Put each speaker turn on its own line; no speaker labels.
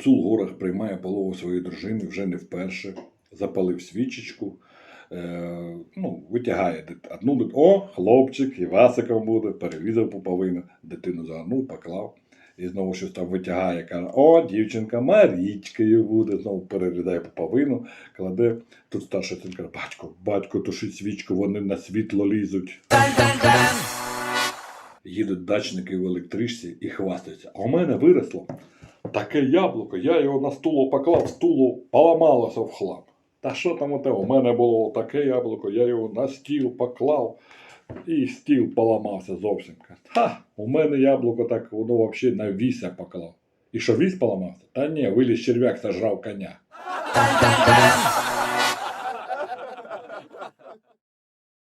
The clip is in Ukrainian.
Гуцул горах приймає полову своєї дружини вже не вперше. Запалив свічечку, е, ну, витягає одну дит- О, хлопчик, і Васиком буде, перерізав пуповину, дитину загнув, поклав. І знову щось там витягає, каже, о, дівчинка Марічкою буде, знову перерізає пуповину, кладе. Тут старший син каже, батько, батько, тушить свічку, вони на світло лізуть. Їдуть дачники в електричці і хвастаються. А у мене виросло таке яблуко, я його на стуло поклав, стуло поламалося в хлам. Та що там у те? У мене було таке яблуко, я його на стіл поклав, і стіл поламався зовсім. Ха, у мене яблуко так воно взагалі на віся поклав. І що вісь поламався? Та ні, виліз черв'як зажрав коня.